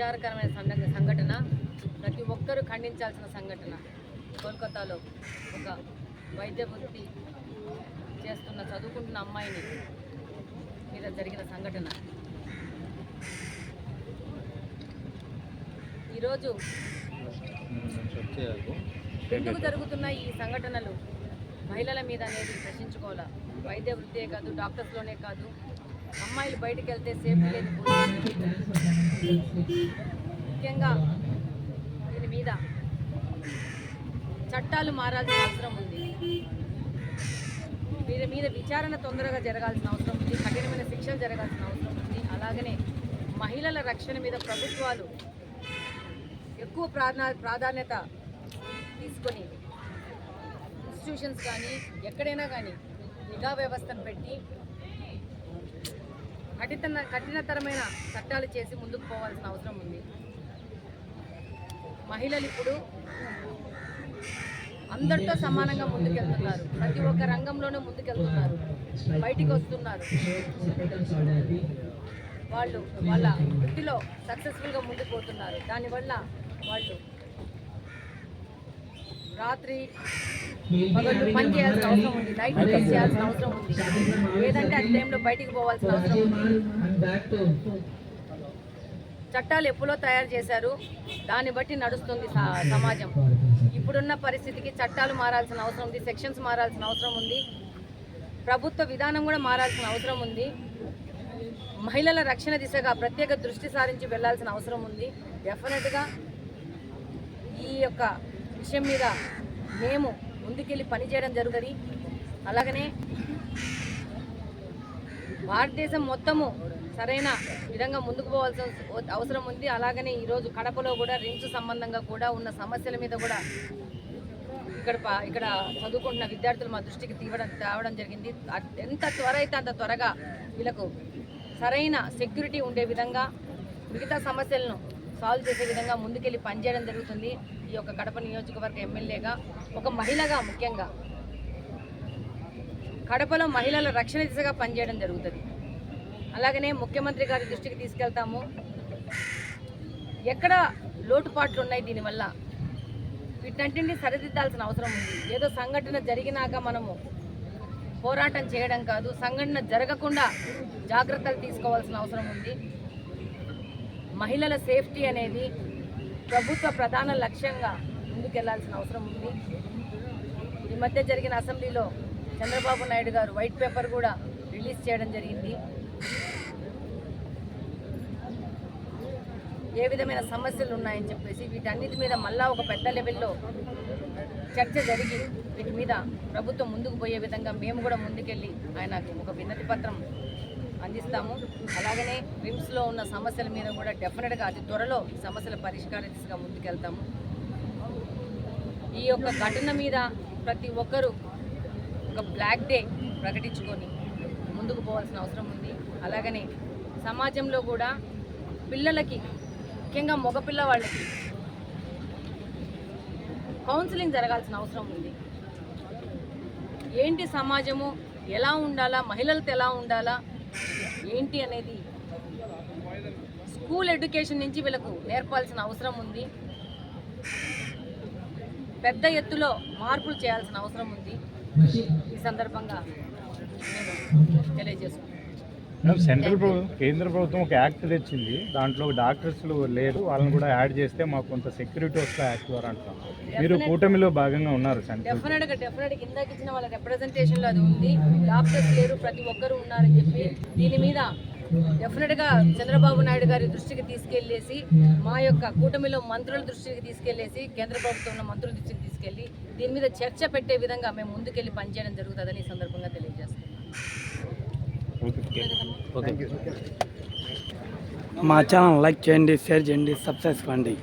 విచారకరమైన సంఘ సంఘటన. ప్రతి ఒక్కరూ ఖండించాల్సిన సంఘటన. కోల్కతాలో ఒక వైద్య వృత్తి చేస్తున్న చదువుకుంటున్న అమ్మాయిని మీద జరిగిన సంఘటన. ఈరోజు ఎందుకు జరుగుతున్న ఈ సంఘటనలు? మహిళల మీద అనేది ప్రశ్నించుకోవాలా? వైద్య వృత్తే కాదు డాక్టర్స్లోనే కాదు అమ్మాయిలు బయటికి వెళ్తే సేఫ్ లేదు ముఖ్యంగా దీని మీద చట్టాలు మారాల్సిన అవసరం ఉంది. వీరి మీద విచారణ తొందరగా జరగాల్సిన అవసరం ఉంది. కఠినమైన శిక్షలు జరగాల్సిన అవసరం ఉంది. అలాగనే మహిళల రక్షణ మీద ప్రభుత్వాలు ఎక్కువ ప్రాధా ప్రాధాన్యత తీసుకొని ఇన్స్టిట్యూషన్స్ కానీ ఎక్కడైనా కానీ నిఘా వ్యవస్థను పెట్టి కఠిన కఠినతరమైన చట్టాలు చేసి ముందుకు పోవాల్సిన అవసరం ఉంది. మహిళలు ఇప్పుడు అందరితో సమానంగా ముందుకెళ్తున్నారు. ప్రతి ఒక్క రంగంలోనూ ముందుకెళ్తున్నారు. బయటికి వస్తున్నారు. వాళ్ళు వాళ్ళ వృత్తిలో సక్సెస్ఫుల్గా ముందుకు పోతున్నారు దానివల్ల వాళ్ళు రాత్రి పగళ్ళు పని చేయాల్సిన అవసరం ఉంది. నైట్ డ్యూటీస్ చేయాల్సిన అవసరం ఉంది. లేదంటే ఆ టైంలో బయటికి పోవాల్సిన అవసరం ఉంది. చట్టాలు ఎప్పుడో తయారు చేశారు. దాన్ని బట్టి నడుస్తుంది సమాజం. ఇప్పుడున్న పరిస్థితికి చట్టాలు మారాల్సిన అవసరం ఉంది. సెక్షన్స్ మారాల్సిన అవసరం ఉంది. ప్రభుత్వ విధానం కూడా మారాల్సిన అవసరం ఉంది. మహిళల రక్షణ దిశగా ప్రత్యేక దృష్టి సారించి వెళ్ళాల్సిన అవసరం ఉంది. డెఫినెట్గా ఈ యొక్క విషయం మీద మేము ముందుకెళ్ళి పనిచేయడం జరుగుతుంది. అలాగనే భారతదేశం మొత్తము సరైన విధంగా ముందుకు పోవాల్సిన అవసరం ఉంది. అలాగనే ఈరోజు కడపలో కూడా రిమ్స్ సంబంధంగా కూడా ఉన్న సమస్యల మీద కూడా ఇక్కడ ప- ఇక్కడ చదువుకుంటున్న విద్యార్థులు మా దృష్టికి తీవడం తేవడం జరిగింది. ఎంత త్వర అయితే అంత త్వరగా వీళ్ళకు సరైన సెక్యూరిటీ ఉండే విధంగా మిగతా సమస్యలను సాల్వ్ చేసే విధంగా ముందుకెళ్ళి పనిచేయడం జరుగుతుంది. ఈ యొక్క కడప నియోజకవర్గ ఎమ్మెల్యేగా ఒక మహిళగా ముఖ్యంగా. కడపలో మహిళల రక్షణ దిశగా పనిచేయడం జరుగుతుంది. అలాగనే ముఖ్యమంత్రి గారి దృష్టికి తీసుకెళ్తాము. ఎక్కడ లోటుపాట్లు ఉన్నాయి దీనివల్ల వీటన్నింటినీ సరిదిద్దాల్సిన అవసరం ఉంది. ఏదో సంఘటన జరిగినాక మనము పోరాటం చేయడం కాదు సంఘటన జరగకుండా జాగ్రత్తలు తీసుకోవాల్సిన అవసరం ఉంది. మహిళల సేఫ్టీ అనేది ప్రభుత్వ ప్రధాన లక్ష్యంగా ముందుకెళ్ళాల్సిన అవసరం ఉంది. ఈ మధ్య జరిగిన అసెంబ్లీలో చంద్రబాబు నాయుడు గారు వైట్ పేపర్ కూడా రిలీజ్ చేయడం జరిగింది. ఏ విధమైన సమస్యలు ఉన్నాయని చెప్పేసి వీటన్నిటి మీద మళ్ళా ఒక పెద్ద లెవెల్లో చర్చ జరిగి వీటి మీద ప్రభుత్వం ముందుకు పోయే విధంగా మేము కూడా ముందుకెళ్ళి ఆయనకు ఒక విన్నతి పత్రం అందిస్తాము. అలాగనే రిమ్స్లో ఉన్న సమస్యల మీద కూడా డెఫినెట్గా అతి త్వరలో సమస్యల పరిష్కార దిశగా ముందుకెళ్తాము. ఈ యొక్క ఘటన మీద ప్రతి ఒక్కరూ ఒక బ్లాక్ డే ప్రకటించుకొని ముందుకు పోవాల్సిన అవసరం ఉంది. అలాగనే సమాజంలో కూడా పిల్లలకి ముఖ్యంగా మగపిల్ల వాళ్ళకి కౌన్సిలింగ్ జరగాల్సిన అవసరం ఉంది. ఏంటి సమాజము? ఎలా ఉండాలా? మహిళలతో ఎలా ఉండాలా? ఏంటి అనేది స్కూల్ ఎడ్యుకేషన్ నుంచి వీళ్ళకు నేర్పాల్సిన అవసరం ఉంది. పెద్ద ఎత్తులో మార్పులు చేయాల్సిన అవసరం ఉంది. ఈ సందర్భంగా తెలియజేసుకుంటాను సెంట్రల్ ప్రభుత్వం కేంద్ర ప్రభుత్వం ఒక యాక్ట్ తెచ్చింది. దాంట్లో డాక్టర్స్ లేరు. వాళ్ళని కూడా యాడ్ చేస్తే మాకు కొంత సెక్యూరిటీ వస్తుంది యాక్ట్ ద్వారా అంటున్నాం. మీరు కూటమిలో భాగంగా ఉన్నారు డెఫినెట్గా డెఫినెట్గా ఇందాక ఇచ్చిన వాళ్ళ రిప్రజెంటేషన్లో అది ఉంది. డాక్టర్స్ లేరు ప్రతి ఒక్కరు ఉన్నారని చెప్పి దీని మీద డెఫినెట్గా చంద్రబాబు నాయుడు గారి దృష్టికి తీసుకెళ్ళేసి మా యొక్క కూటమిలో మంత్రుల దృష్టికి తీసుకెళ్ళేసి కేంద్ర ప్రభుత్వంలో మంత్రుల దృష్టికి తీసుకెళ్ళి దీని మీద చర్చ పెట్టే విధంగా మేము ముందుకెళ్ళి పనిచేయడం జరుగుతుందని ఈ సందర్భంగా తెలియజేస్తున్నాం. ఓకే. మా ఛానల్ లైక్ చేయండి షేర్ చేయండి సబ్స్క్రైబ్ చేయండి.